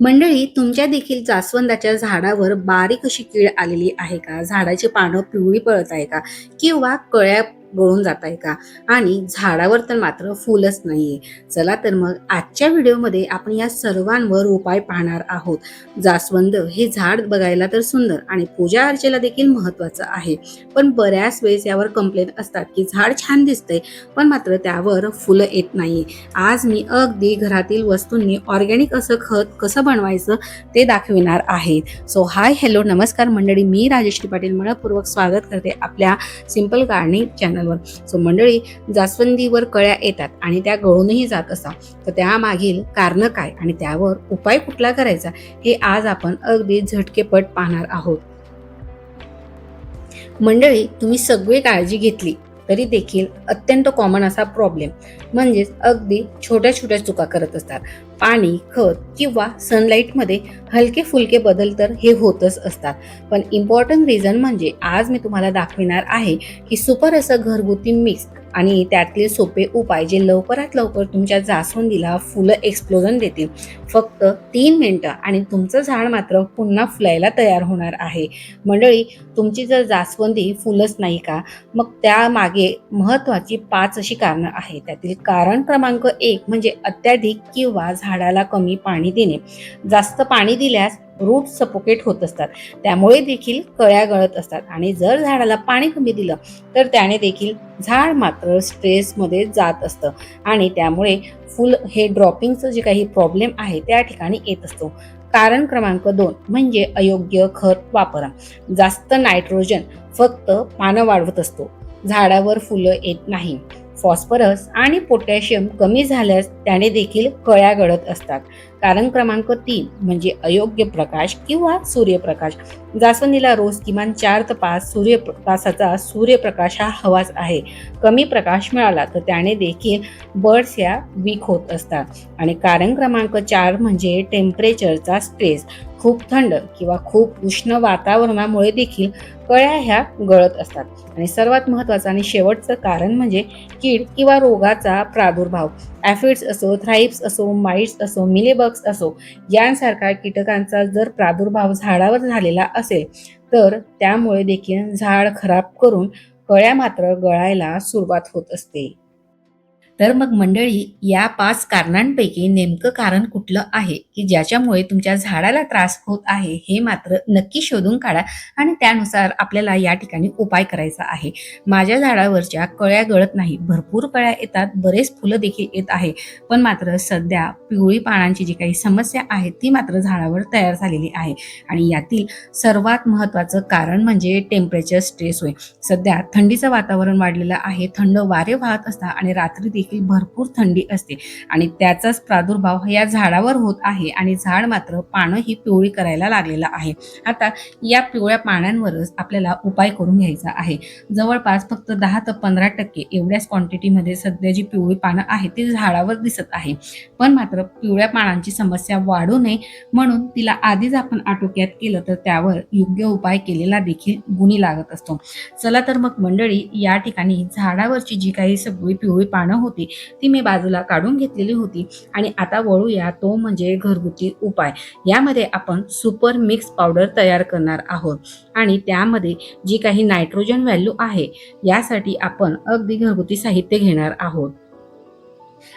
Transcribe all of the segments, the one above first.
मंडळी तुमच्या देखील जास्वंदाच्या झाडावर बारीक अशी कीड आलेली आहे का? झाडाची पानं पिवळी पळत आहे का? किंवा कळ्या गळून जात आहे का? आणि झाडावर तर मात्र फुलच नाहीये. चला तर मग आजच्या व्हिडिओमध्ये आपण या सर्वांवर उपाय पाहणार आहोत. जास्वंद हे झाड बघायला तर सुंदर आणि पूजा अर्चेला देखील महत्वाचं आहे. पण बऱ्याच वेळेस यावर कंप्लेंट असतात की झाड छान दिसतंय पण मात्र त्यावर फुलं येत नाहीये. आज मी अगदी घरातील वस्तूंनी ऑर्गॅनिक असं खत कसं बनवायचं ते दाखविणार आहे. सो हाय हॅलो नमस्कार मंडळी. मी राजेश्री पाटील. मनपूर्वक स्वागत करते आपल्या सिंपल गार्डनिंग चॅनलवर सो मंडळी जास्वंदीवर कळ्या येतात आणि त्या गळूनही जात असतात. तर त्यामागील कारणं काय आणि त्यावर उपाय कुठला करायचा हे आज आपण अगदी झटकेपट पाहणार आहोत. मंडळी तुम्ही सगळी काळजी घेतली. तरी देखील अत्यंत कॉमन असा प्रॉब्लेम म्हणजेच अगदी छोट्या छोट्या चुका करत असतात. पाणी खत किंवा सनलाईटमध्ये हलके फुलके बदल तर हे होतच असतात. पण इम्पॉर्टंट रिझन म्हणजे आज मी तुम्हाला दाखविणार आहे की सुपर असं घरगुती मिक्स आणि त्यातले सोपे उपाय जे लवकरात लवकर तुमच्या जास्वंदीला फुलं एक्सप्लोजन देतील. फक्त तीन मिनटं आणि तुमचं झाड मात्र पुन्हा फुलायला तयार होणार आहे. मंडळी तुमची जर जास्वंदी फुलच नाही का? मग त्यामागे महत्त्वाची पाच अशी कारणं आहेत. त्यातील कारण क्रमांक एक म्हणजे अत्याधिक किंवा झाडाला कमी पाणी देणे. जास्त पाणी दिल्यास रूट सपोकेट होत असतात. त्यामुळे देखील कळ्या गळत असतात. आणि जर झाडाला पाणी कमी दिलं तर त्याने देखील झाड मात्र स्ट्रेसमध्ये जात असतं. आणि त्यामुळे फुल हे ड्रॉपिंगचं जे काही प्रॉब्लेम आहे त्या ठिकाणी येत असतो. कारण क्रमांक दोन म्हणजे अयोग्य खत वापरा. जास्त नायट्रोजन फक्त पानं वाढवत असतो. झाडावर फुलं येत नाही. फॉस्फरस आणि पोटॅशियम कमी झाल्यास त्याने देखील कळ्या गळत असतात. कारण क्रमांक तीन म्हणजे अयोग्य प्रकाश किंवा सूर्यप्रकाश. जास्वंदीला रोज किमान चार ते पाच सूर्य तासाचा सूर्यप्रकाश हा हवाच आहे. कमी प्रकाश मिळाला तर त्याने देखील बर्ड्स या वीक होत असतात. आणि कारण क्रमांक चार म्हणजे टेम्परेचरचा स्ट्रेस खूप थंड किंवा खूप उष्ण वातावरणामुळे देखील कळ्या ह्या गळत असतात. आणि सर्वात महत्त्वाचं आणि शेवटचं कारण म्हणजे कीड किंवा रोगाचा प्रादुर्भाव. ॲफिड्स असो थ्राईप्स असो माइट्स असो मिलेबग्स असो यांसारख्या कीटकांचा जर प्रादुर्भाव झाडावर झालेला असेल तर त्यामुळे देखील झाड खराब करून कळ्या मात्र गळायला सुरुवात होत असते. तर मग मंडळी या पाच कारणांपैकी नेमकं कारण कुठलं आहे? की ज्याच्यामुळे तुमच्या झाडाला त्रास होत आहे हे मात्र नक्की शोधून काढा आणि त्यानुसार आपल्याला या ठिकाणी उपाय करायचा आहे. माझ्या झाडावरच्या कळ्या गळत नाही. भरपूर कळ्या येतात. बरेच फुलं देखील येत आहे. पण मात्र सध्या पिवळी पानांची जी काही समस्या आहे ती मात्र झाडावर तयार झालेली आहे. आणि यातील सर्वात महत्त्वाचं कारण म्हणजे टेम्परेचर स्ट्रेस होय. सध्या थंडीचं वातावरण वाढलेलं आहे. थंड वारे वाहत असता आणि रात्री देखील भरपूर थंडी असते. आणि त्याचाच प्रादुर्भाव या झाडावर होत आहे. आणि झाड मात्र पानं ही पिवळी करायला लागलेलं आहे. आता या पिवळ्या पानांवरच आपल्याला उपाय करून घ्यायचा आहे. जवळपास फक्त दहा ते पंधरा टक्के एवढ्याच क्वांटिटीमध्ये सध्या जी पिवळी पानं आहेत ती झाडावर दिसत आहे. पण मात्र पिवळ्या पानांची समस्या वाढू नये म्हणून तिला आधीच आपण आटोक्यात केलं तर त्यावर योग्य उपाय केलेला देखील गुणी लागत असतो. चला तर मग मंडळी या ठिकाणी झाडावरची जी काही सगळी पिवळी पानं होती ती मी बाजूला काढून घेतलेली होती. आणि आता वळूया तो म्हणजे घरगुती उपाय. यामध्ये आपण सुपर मिक्स पावडर तयार करणार आहोत. आणि त्यामध्ये जी काही नायट्रोजन व्हॅल्यू आहे यासाठी आपण अगदी घरगुती साहित्य घेणार आहोत.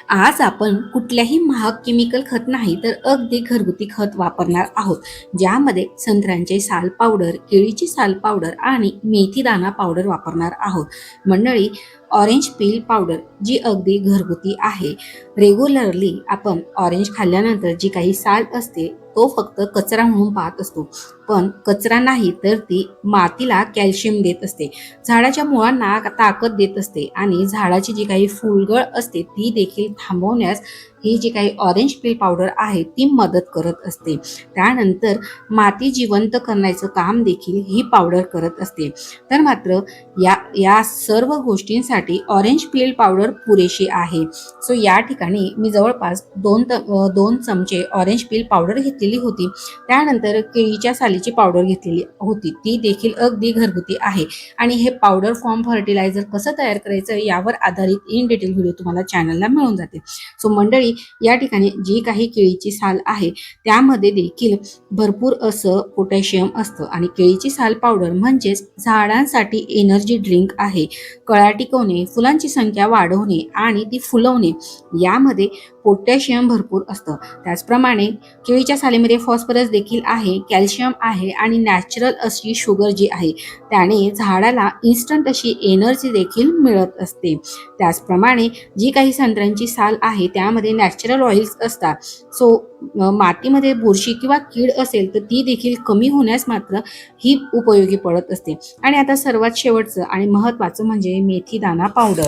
आज आपण कुठल्याही महाग केमिकल खत नाही तर अगदी घरगुती खत वापरणार आहोत. ज्यामध्ये संत्र्यांचे साल पावडर केळीची साल पावडर आणि मेथी दाणा पावडर वापरणार आहोत. मंडळी ऑरेंज पील पावडर जी अगदी घरगुती आहे. रेग्युलरली आपण ऑरेंज खाल्ल्यानंतर जी काही साल असते तो फक्त कचरा म्हणून पाहत असतो. पण कचरा नाही तर ती मातीला कॅल्शियम देत असते. झाडाच्या मुळांना ताकद देत असते आणि झाडाची जी काही फुलगळ असते ती देखील थांबवण्यास ही जी काही ऑरेंज पील पावडर आहे ती मदत करत असते. त्यानंतर माती जिवंत करण्याचं काम देखील ही पावडर करत असते. तर मात्र या या सर्व गोष्टींसाठी ऑरेंज पील पावडर पुरेशी आहे. सो या ठिकाणी मी जवळपास दोन त दोन चमचे ऑरेंज पील पावडर घेतलेली होती. त्यानंतर केळीच्या सालीची पावडर घेतलेली होती. ती देखील अगदी घरगुती आहे. आणि हे पावडर फॉर्म फर्टिलायझर कसं तयार करायचं यावर आधारित इन डिटेल व्हिडिओ तुम्हाला चॅनलला मिळून जाते. सो मंडळी या ठिकाणी जी काही केळीची साल आहे त्यामध्ये देखील भरपूर असं पोटॅशियम असतं. आणि केळीची साल पावडर म्हणजेच झाडांसाठी एनर्जी ड्रिंक आहे. कळ्या टिकवणे फुलांची संख्या वाढवणे आणि ती फुलवणे यामध्ये पोटॅशियम भरपूर असतं. त्याचप्रमाणे केळीच्या सालीमध्ये फॉस्फरस देखील आहे कॅल्शियम आहे आणि नॅचरल अशी शुगर जी आहे त्याने झाडाला इन्स्टंट अशी एनर्जी देखील मिळत असते. त्याचप्रमाणे जी काही संत्र्यांची साल आहे त्यामध्ये नॅचरल ऑइल्स असतात. सो मातीमध्ये बुरशी किंवा कीड असेल तर ती देखील कमी होण्यास मात्र ही उपयोगी पडत असते. आणि आता सर्वात शेवटचं आणि महत्त्वाचं म्हणजे मेथीदाणा पावडर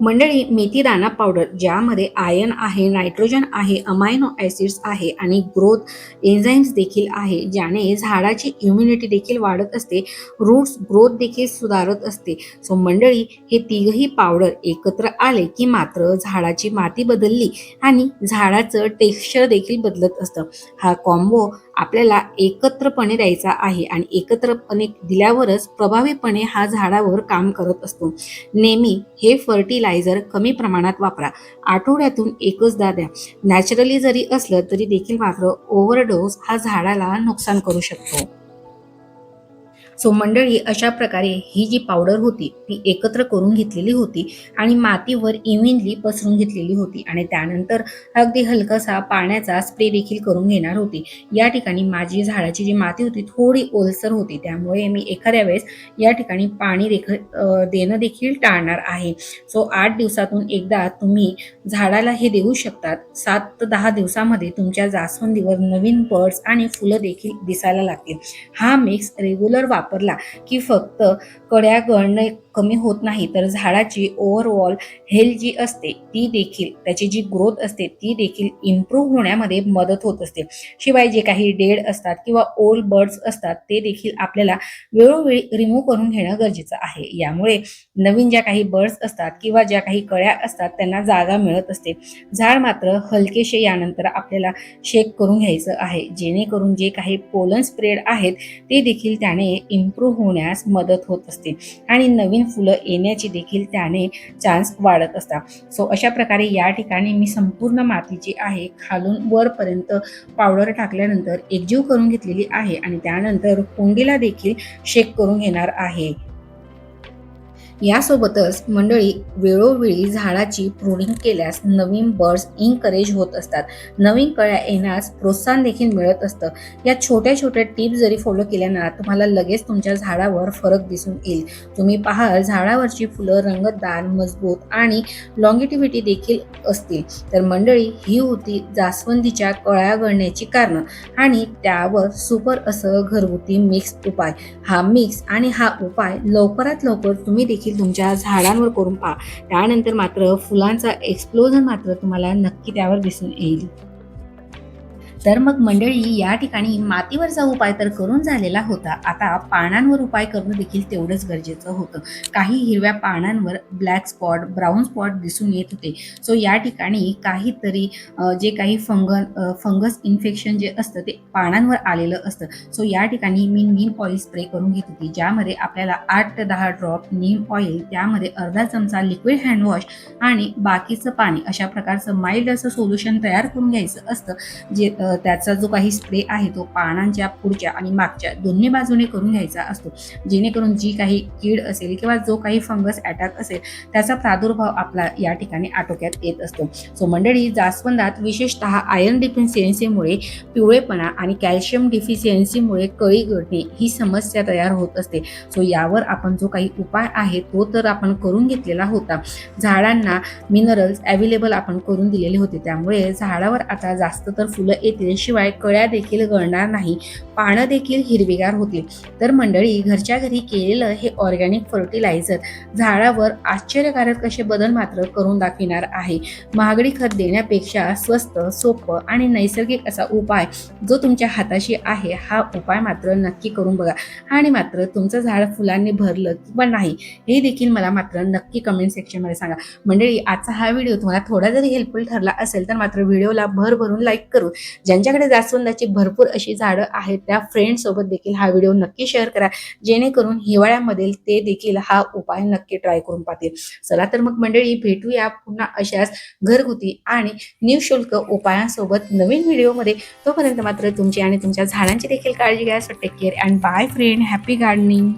मंडळी मेथीदाना पावडर ज्यामध्ये आयर्न आहे नायट्रोजन आहे अमायनो ॲसिड्स आहे आणि ग्रोथ एन्झाईम्स देखील आहे ज्याने झाडाची इम्युनिटी देखील वाढत असते रूट्स ग्रोथ देखील सुधारत असते. सो मंडळी हे तिघही पावडर एकत्र आले की मात्र झाडाची माती बदलली आणि झाडाचं टेक्स्चर देखील बदलत असतं. हा कॉम्बो आपल्याला एकत्रपणे द्यायचा आहे आणि एकत्रपणे दिल्यावरच प्रभावीपणे हा झाडावर काम करत असतो. नेहमी हे फर्टिलायझर कमी प्रमाणात वापरा. आठवड्यातून एकचदा द्या. नॅचरली जरी असलं तरी देखील मात्र ओव्हरडोस हा झाडाला नुकसान करू शकतो. सो मंडळी अशा प्रकारे ही जी पावडर होती ती एकत्र करून घेतलेली होती आणि मातीवर इव्हिनली पसरून घेतलेली होती आणि त्यानंतर अगदी हलकासा पाण्याचा स्प्रे देखील करून घेणार होती. या ठिकाणी माझी झाडाची जी माती होती थोडी ओलसर होती. त्यामुळे मी एखाद्या वेळेस या ठिकाणी पाणी देख देणं देखील टाळणार आहे. सो आठ दिवसातून एकदा तुम्ही झाडाला हे देऊ शकतात. सात ते दहा दिवसामध्ये तुमच्या जास्वंदीवर नवीन बर्ड्स आणि फुलं देखील दिसायला लागतील. हा मिक्स रेग्युलर वापरला की फक्त कड्या गळणे कमी होत नाही तर झाडाची ओव्हरऑल हेल्थ जी असते ती देखील त्याची जी ग्रोथ असते ती देखील इम्प्रूव्ह होण्यामध्ये मदत होत असते. शिवाय जे काही डेड असतात किंवा ओल्ड बर्ड्स असतात ते देखील आपल्याला वेळोवेळी रिमूव्ह करून घेणं गरजेचं आहे. यामुळे नवीन ज्या काही बर्ड्स असतात किंवा ज्या काही कळ्या असतात त्यांना जागा मिळत असते. झाड मात्र हलकेशे यानंतर आपल्याला शेक करून घ्यायचं आहे. जेणेकरून जे काही पोलन स्प्रेड आहेत ते देखील त्याने इम्प्रूव्ह होण्यास मदत होत असते. आणि नवीन फुलं येण्याची देखील त्याने चान्स वाढत असतात. सो अशा प्रकारे या ठिकाणी मी संपूर्ण माती जी आहे खालून वरपर्यंत पावडर टाकल्यानंतर एकजीव करून घेतलेली आहे आणि त्यानंतर कुंडीला देखील शेक करून घेणार आहे. यासोबतच मंडळी वेळोवेळी झाडाची प्रुनिंग केल्यास नवीन बर्ड्स इनकरेज होत असतात. नवीन कळ्या येण्यास प्रोत्साहन देखील मिळत असतं. या छोट्या छोट्या टिप्स जरी फॉलो केल्या ना तुम्हाला लगेच तुमच्या झाडावर फरक दिसून येईल. तुम्ही पाहाल झाडावरची फुलं रंगतदार मजबूत आणि लॉंगिटिव्हिटी देखील असतील. तर मंडळी ही होती जास्वंदीच्या कळ्या गळण्याची कारणं आणि त्यावर सुपर असं घरगुती मिक्स उपाय. हा मिक्स आणि हा उपाय लवकरात लवकर तुम्ही देखील तुमच्या झाडांवर करून पहा. त्यानंतर मात्र फुलांचा एक्सप्लोजन मात्र तुम्हाला नक्की त्यावर दिसून येईल. तर मग मंडळी या ठिकाणी मातीवरचा उपाय तर करून झालेला होता. आता पानांवर उपाय करणं देखील तेवढंच गरजेचं होतं. काही हिरव्या पानांवर ब्लॅक स्पॉट ब्राऊन स्पॉट दिसून येत होते. सो या ठिकाणी काहीतरी जे काही फंगन फंगस इन्फेक्शन जे असतं ते पानांवर आलेलं असतं. सो या ठिकाणी मी नीम ऑइल स्प्रे करून घेत होती ज्यामध्ये आपल्याला आठ ते दहा ड्रॉप नीम ऑइल त्यामध्ये अर्धा चमचा लिक्विड हँडवॉश आणि बाकीचं पाणी अशा प्रकारचं माइल्ड असं सोल्युशन तयार करून घ्यायचं असतं. जे त्याचा जो काही स्प्रे आहे तो पानांच्या पुढच्या आणि मागच्या दोन्ही बाजूने करून घ्यायचा असतो. जेणेकरून जी काही कीड असेल किंवा जो काही फंगस अटॅक असेल त्याचा प्रादुर्भाव आपला या ठिकाणी आटोक्यात येत असतो. सो मंडळी जास्वंदात विशेषतः आयर्न डिफिशियन्सीमुळे पिवळेपणा आणि कॅल्शियम डिफिशियन्सीमुळे कळी गळणे ही समस्या तयार होत असते. सो यावर आपण जो काही उपाय आहे तो तर आपण करून घेतलेला होता. झाडांना मिनरल्स अवेलेबल आपण करून दिलेले होते. त्यामुळे झाडावर आता जास्त तर फुलं येत येतील शिवाय कळ्या देखील गळणार नाही. पानं देखील हिरवीगार होतील. तर मंडळी घरच्या घरी केलेलं हे ऑर्गॅनिक फर्टिलायझर झाडावर आश्चर्यकारक असे बदल मात्र करून दाखविणार आहे. महागडी खत देण्यापेक्षा स्वस्त सोपं आणि नैसर्गिक असा उपाय जो तुमच्या हाताशी आहे हा उपाय मात्र नक्की करून बघा. आणि मात्र तुमचं झाड फुलांनी भरलं किंवा नाही हे देखील मला मात्र नक्की कमेंट सेक्शनमध्ये सांगा. मंडळी आजचा हा व्हिडिओ तुम्हाला थोडा जरी हेल्पफुल ठरला असेल तर मात्र व्हिडिओला भर भरून लाईक करून ज्यांच्याकडे जास्वंदाची भरपूर अशी झाडं आहेत त्या फ्रेंड सोबत देखील हा व्हिडिओ नक्की शेअर करा. जेणेकरून हिवाळ्यामध्ये ते देखील हा उपाय नक्की ट्राय करून पाहतील. चला तर मग मंडळी भेटूया पुन्हा अशाच घरगुती आणि निशुल्क उपायांसोबत नवीन व्हिडिओमध्ये तोपर्यंत मात्र तुमची आणि तुमच्या झाडांची देखील काळजी घ्या. So take care and bye friend happy gardening